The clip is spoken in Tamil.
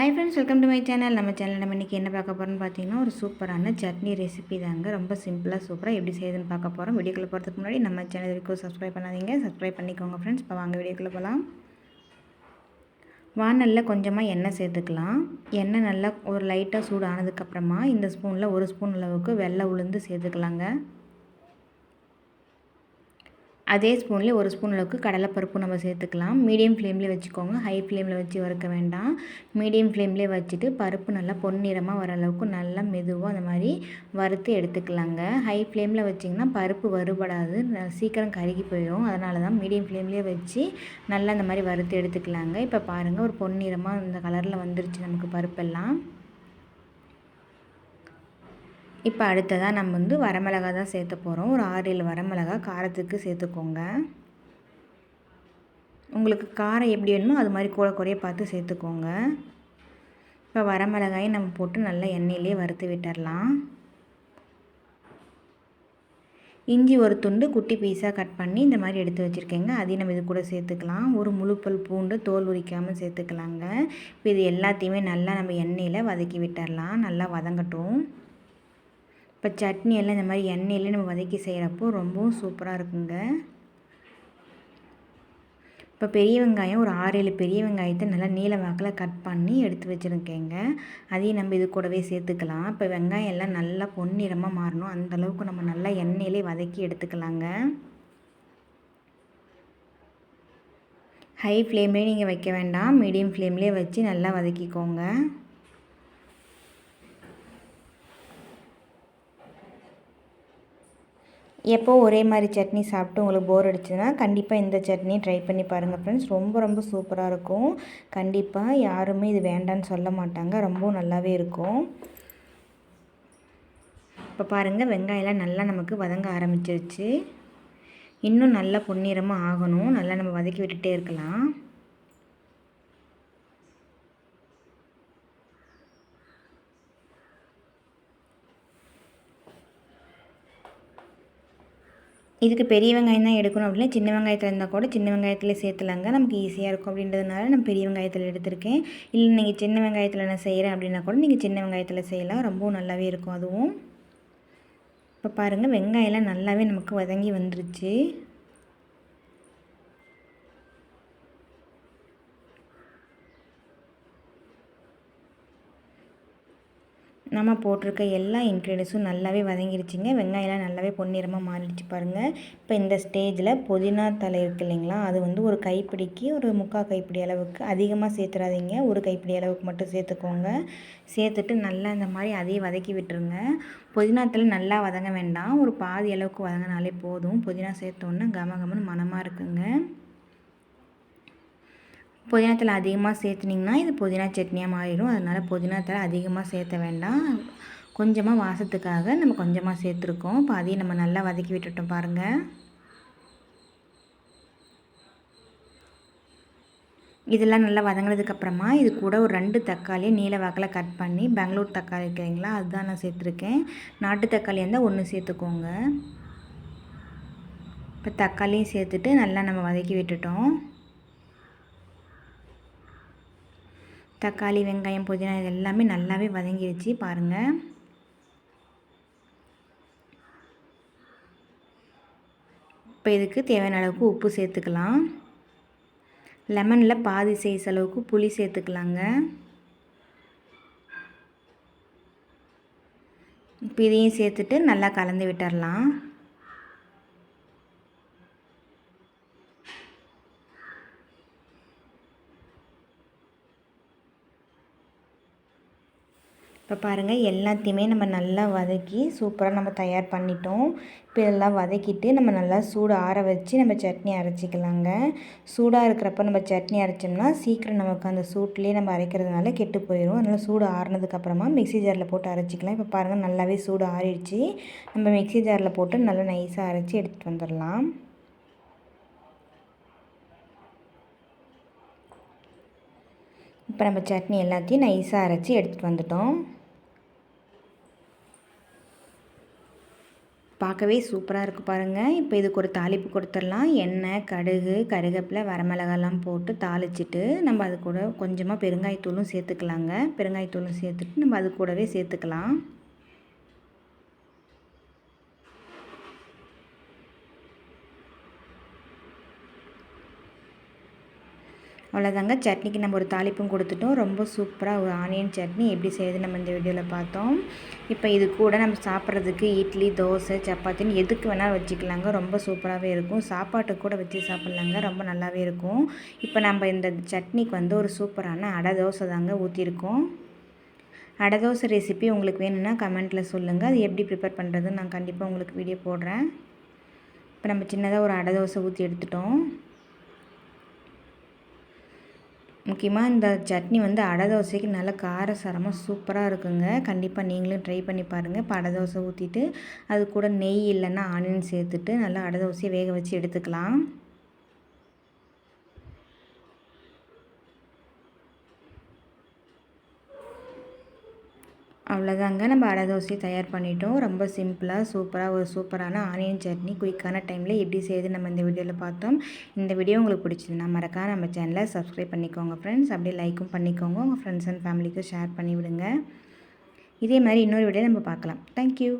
Hi friends welcome to my channel நம்ம சேனல் நம்ம இன்றைக்கி என்ன பார்க்க போகிறோம்னு பார்த்தீங்கன்னா ஒரு சூப்பரான சட்னி ரெசிபி தாங்க. ரொம்ப சிம்பிளாக சூப்பராக எப்படி செய்யுதுன்னு பார்க்க போகிறோம் வீடியோக்குள்ளே போகிறதுக்கு முன்னாடி நம்ம சேனல் வரைக்கும் சப்ஸ்கிரைப் பண்ணாதீங்க. சப்ஸ்கிரைப் பண்ணிக்கோங்க ஃப்ரெண்ட்ஸ் இப்போ வாங்க வீடியோக்குள்ளே போகலாம் வானலில் கொஞ்சமாக எண்ணெய் சேர்த்துக்கலாம். எண்ணெய் நல்லா ஒரு லைட்டாக சூடு ஆனதுக்கப்புறமா இந்த ஸ்பூனில் ஒரு ஸ்பூன் அளவுக்கு வெள்ளை உளுந்து சேர்த்துக்கலாங்க. அதே ஸ்பூன்லேயே ஒரு ஸ்பூன் அளவுக்கு கடலைப்பருப்பு நம்ம சேர்த்துக்கலாம். மீடியம் ஃப்ளேம்லேயே வச்சுக்கோங்க. ஹை ஃப்ளேமில் வச்சு வறுக்க வேண்டாம். மீடியம் ஃப்ளேம்லேயே வச்சுட்டு பருப்பு நல்லா பொன்னிறமாக வர அளவுக்கு நல்லா மெதுவாக அந்த மாதிரி வறுத்து எடுத்துக்கலாங்க. ஹை ஃப்ளேமில் வச்சிங்கன்னா பருப்பு வறுபடாது. சீக்கிரம் கருகி போயிடும் அதனால தான் மீடியம் ஃப்ளேம்லேயே வச்சு நல்லா அந்த மாதிரி வறுத்து எடுத்துக்கலாங்க. இப்போ பாருங்கள் ஒரு பொன்னிறமாக இந்த கலரில் வந்துருச்சு நமக்கு பருப்பெல்லாம். இப்போ அடுத்ததாக நம்ம வந்து வரமிளகா தான் சேர்த்து போகிறோம் ஒரு ஆறு ஏழு வரமிளகா காரத்துக்கு சேர்த்துக்கோங்க. உங்களுக்கு காரம் எப்படி வேணுமோ அது மாதிரி கூட குறைய பார்த்து சேர்த்துக்கோங்க. இப்போ வரமிளகாயை நம்ம போட்டு நல்லா எண்ணெயிலே வறுத்து விட்டுடலாம் இஞ்சி ஒரு துண்டு குட்டி பீஸாக கட் பண்ணி இந்த மாதிரி எடுத்து வச்சுருக்கேங்க. அதையும் நம்ம இது கூட சேர்த்துக்கலாம். ஒரு முழுப்பல் பூண்டு தோல் உரிக்காமல் சேர்த்துக்கலாங்க. இப்போ இது எல்லாத்தையுமே நல்லா நம்ம எண்ணெயில் வதக்கி விட்டுடலாம் நல்லா வதங்கட்டும். இப்போ சட்னி எல்லாம் இந்த மாதிரி எண்ணெயில் நம்ம வதக்கி செய்கிறப்போ ரொம்பவும் சூப்பராக இருக்குங்க. இப்போ பெரிய வெங்காயம் ஒரு ஆறு ஏழு பெரிய வெங்காயத்தை நல்லா நீல வாக்கில் கட் பண்ணி எடுத்து வச்சுருக்கேங்க. அதையும் நம்ம இது கூடவே சேர்த்துக்கலாம். இப்போ வெங்காயம் எல்லாம் நல்லா பொன்னிறமாக மாறணும். அந்தளவுக்கு நம்ம நல்லா எண்ணெயிலே வதக்கி எடுத்துக்கலாங்க. ஹை ஃப்ளேம்லேயே நீங்கள் வைக்க வேண்டாம். மீடியம் ஃப்ளேம்லேயே வச்சு நல்லா வதக்கிக்கோங்க. எப்போ ஒரே மாதிரி சட்னி சாப்பிட்டு உங்களுக்கு போர் அடிச்சுன்னா கண்டிப்பாக இந்த சட்னி ட்ரை பண்ணி பாருங்கள் ஃப்ரெண்ட்ஸ் ரொம்ப ரொம்ப சூப்பராக இருக்கும். கண்டிப்பாக யாருமே இது வேண்டான்னு சொல்ல மாட்டாங்க. ரொம்ப நல்லாவே இருக்கும். இப்போ பாருங்கள் வெங்காயம்லாம் நல்லா நமக்கு வதங்க ஆரம்பிச்சிருச்சு. இன்னும் நல்லா பொன்னிறமாக ஆகணும். நல்லா நம்ம வதக்கி விட்டுகிட்டே இருக்கலாம். இதுக்கு பெரிய வெங்காயம் தான் எடுக்கணும் அப்படின்னா சின்ன வெங்காயத்தில் இருந்தால் கூட சின்ன வெங்காயத்தில் சேர்த்துலாங்க. நமக்கு ஈஸியாக இருக்கும் அப்படின்றதுனால நான் பெரிய வெங்காயத்தில் எடுத்திருக்கேன். இல்லை நீங்கள் சின்ன வெங்காயத்தில் நான் செய்கிறேன் அப்படின்னா கூட நீங்கள் சின்ன வெங்காயத்தில் செய்யலாம். ரொம்பவும் நல்லாவே இருக்கும் அதுவும். இப்போ பாருங்கள் வெங்காயம்லாம் நல்லாவே நமக்கு வதங்கி வந்துருச்சு. நம்ம போட்டிருக்க எல்லா இன்க்ரீடியன்ஸும் நல்லாவே வதங்கிருச்சுங்க. வெங்காயம்லாம் நல்லாவே பொன்னிறமாக மாறிடுச்சு பாருங்கள் இப்போ இந்த ஸ்டேஜில் புதினா தலை இருக்குது இல்லைங்களா? அது வந்து ஒரு கைப்பிடிக்கு ஒரு முக்கால் கைப்பிடி அளவுக்கு அதிகமாக சேர்த்துறாதீங்க. ஒரு கைப்பிடி அளவுக்கு மட்டும் சேர்த்துக்கோங்க. சேர்த்துட்டு நல்லா இந்த மாதிரி அதையும் வதக்கி விட்டுருங்க. புதினா தலை நல்லா வதங்க வேண்டாம். ஒரு பாதி அளவுக்கு வதங்கினாலே போதும். புதினா சேர்த்தோன்னா கம கமன்னு மனமாக இருக்குங்க. புதினாத்தலை அதிகமாக சேர்த்துனிங்கன்னா இது புதினா சட்னியாக மாறிடும். அதனால் புதினாத்தலை அதிகமாக சேர்த்த வேண்டாம். கொஞ்சமாக வாசத்துக்காக நம்ம கொஞ்சமாக சேர்த்துருக்கோம். இப்போ அதையும் நம்ம நல்லா வதக்கி விட்டுட்டோம் பாருங்கள் இதெல்லாம் நல்லா வதங்கினதுக்கப்புறமா இது கூட ஒரு ரெண்டு தக்காளியை நீல வாக்கில் கட் பண்ணி பெங்களூர் தக்காளி இருக்கிறீங்களா அதுதான் நான் சேர்த்துருக்கேன். நாட்டு தக்காளி இருந்தால் ஒன்று சேர்த்துக்கோங்க. இப்போ தக்காளியும் சேர்த்துட்டு நல்லா நம்ம வதக்கி விட்டுட்டோம். தக்காளி வெங்காயம் புதினா இது எல்லாமே நல்லாவே வதங்கிடுச்சு பாருங்கள் இப்போ இதுக்கு தேவையான அளவுக்கு உப்பு சேர்த்துக்கலாம். லெமனில் பாதி சைஸ் அளவுக்கு புளி சேர்த்துக்கலாங்க. இப்போ இதையும் சேர்த்துட்டு நல்லா கலந்து விட்டுடலாம் இப்போ பாருங்கள் எல்லாத்தையுமே நம்ம நல்லா வதக்கி சூப்பராக நம்ம தயார் பண்ணிட்டோம். இப்போ இதெல்லாம் வதக்கிட்டு நம்ம நல்லா சூடு ஆற வச்சு நம்ம சட்னி அரைச்சிக்கலாங்க. சூடாக இருக்கிறப்ப நம்ம சட்னி அரைச்சோம்னா சீக்கிரம் நமக்கு அந்த சூட்லேயே நம்ம அரைக்கிறதுனால கெட்டு போயிடும் அதனால் சூடு ஆறினதுக்கப்புறமா மிக்சி ஜாரில் போட்டு அரைச்சிக்கலாம். இப்போ பாருங்கள் நல்லாவே சூடு ஆறிடுச்சு. நம்ம மிக்சி ஜாரில் போட்டு நல்லா நைஸாக அரைச்சி எடுத்துகிட்டு வந்துடலாம். இப்போ நம்ம சட்னி எல்லாத்தையும் நைஸாக அரைச்சி எடுத்துகிட்டு வந்துட்டோம். பார்க்கவே சூப்பராக இருக்குது பாருங்கள் இப்போ இதுக்கு ஒரு தாளிப்பு கொடுத்துடலாம். எண்ணெய் கடுகு கருவேப்பிலை வரமிளகாலாம் போட்டு தாளிச்சிட்டு நம்ம அது கூட கொஞ்சமாக பெருங்காயத்தூளும் சேர்த்துக்கலாங்க. பெருங்காயத்தூளும் சேர்த்துட்டு நம்ம அது கூடவே சேர்த்துக்கலாம். அவ்வளோதாங்க சட்னிக்கு நம்ம ஒரு தாளிப்பும் கொடுத்துட்டோம். ரொம்ப சூப்பராக ஒரு ஆனியன் சட்னி எப்படி செய்யுது நம்ம இந்த வீடியோவில் பார்த்தோம். இப்போ இது கூட நம்ம சாப்பிட்றதுக்கு இட்லி தோசை சப்பாத்தின்னு எதுக்கு வேணாலும் வச்சுக்கலாங்க. ரொம்ப சூப்பராகவே இருக்கும். சாப்பாட்டுக்கு கூட வச்சு சாப்பிட்லாங்க. ரொம்ப நல்லாவே இருக்கும். இப்போ நம்ம இந்த சட்னிக்கு வந்து ஒரு சூப்பரான அடை தோசை தாங்க ஊற்றிருக்கோம் அடை தோசை ரெசிபி உங்களுக்கு வேணும்னா கமெண்ட்டில் சொல்லுங்கள் அது எப்படி ப்ரிப்பேர் பண்ணுறதுன்னு நான் கண்டிப்பாக உங்களுக்கு வீடியோ போடுறேன். இப்போ நம்ம சின்னதாக ஒரு அடை தோசை ஊற்றி எடுத்துட்டோம். முக்கியமாக இந்த சட்னி வந்து அடை தோசைக்கு நல்ல காரசாரமாக சூப்பராக இருக்குங்க. கண்டிப்பாக நீங்களும் ட்ரை பண்ணி பாருங்கள் இப்போ அடை தோசை ஊற்றிட்டு அது கூட நெய் இல்லைன்னா ஆனியன் சேர்த்துட்டு நல்லா அடை தோசையை வேக வச்சு எடுத்துக்கலாம். அவ்வளோதாங்க. நம்ம அடை தோசை தயார் பண்ணிட்டோம். ரொம்ப சிம்பிளாக சூப்பராக ஒரு சூப்பரான ஆனியன் சட்னி குயிக்கான டைமில் எப்படி செய்யுது நம்ம இந்த வீடியோவில் பார்த்தோம். இந்த வீடியோ உங்களுக்கு பிடிச்சதுன்னா மறக்காம நம்ம சேனலை சப்ஸ்கிரைப் பண்ணிக்கோங்க ஃப்ரெண்ட்ஸ் அப்படியே லைக்கும் பண்ணிக்கோங்க. உங்கள் ஃப்ரெண்ட்ஸ் அண்ட் ஃபேமிலிக்கும் ஷேர் பண்ணிவிடுங்க. இதே மாதிரி இன்னொரு வீடியோ நம்ம பார்க்கலாம். தேங்க்யூ